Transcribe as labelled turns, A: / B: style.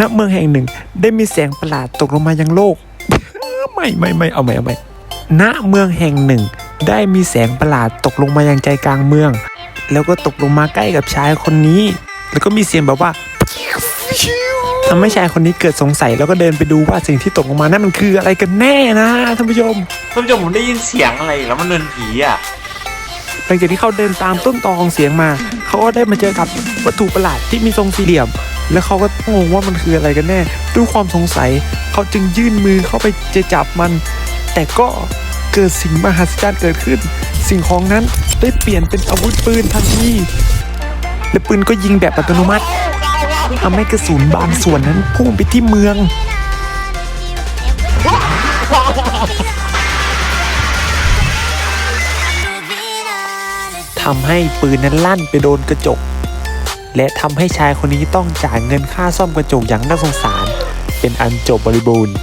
A: ณเมืองแห่งหนึ่ง ได้มีแสงประหลาดตกลงมายังโลก ไม่ไม่ไม่เอาใหม่เอาใหม่ณเมืองแห่งหนึ่ง ได้มีแสงประหลาดตกลงมายังใจกลางเมือง แล้วก็ตกลงมาใกล้กับชายคนนี้ แล้วก็มีเสียงแบบว่าทำให้ชายคนนี้เกิดสงสัยแล้วก็เดินไปดูว่าสิ่งที่ตกลงมานั่นมันคืออะไรกันแน่นะท่านผู้ชม
B: ท่านผู้ชมผมได้ยินเสียงอะไรอีกแล้วมันเดินผีอะ
A: หลังจากที่เขาเดินตามต้นตอของเสียงมา เขาก็ได้มาเจอกับวัตถุประหลาดที่มีทรงสี่เหลี่ยม แล้วเขาก็งงว่ามันคืออะไรกันแน่ด้วยความสงสัยเขาจึงยื่นมือเข้าไปจะจับมัน แต่ก็เกิดสิ่งมหัศจรรย์เกิดขึ้น สิ่งของนั้นได้เปลี่ยนเป็นอาวุธปืนทันทีและปืนก็ยิงแบบอัตโนมัติทำให้กระสุนบางส่วนนั้นพุ่งไปที่เมือง ทำให้ปืนนั้นลั่นไปโดนกระจก และทำให้ชายคนนี้ต้องจ่ายเงินค่าซ่อมกระจกอย่างน่าสงสาร เป็นอันจบบริบูรณ์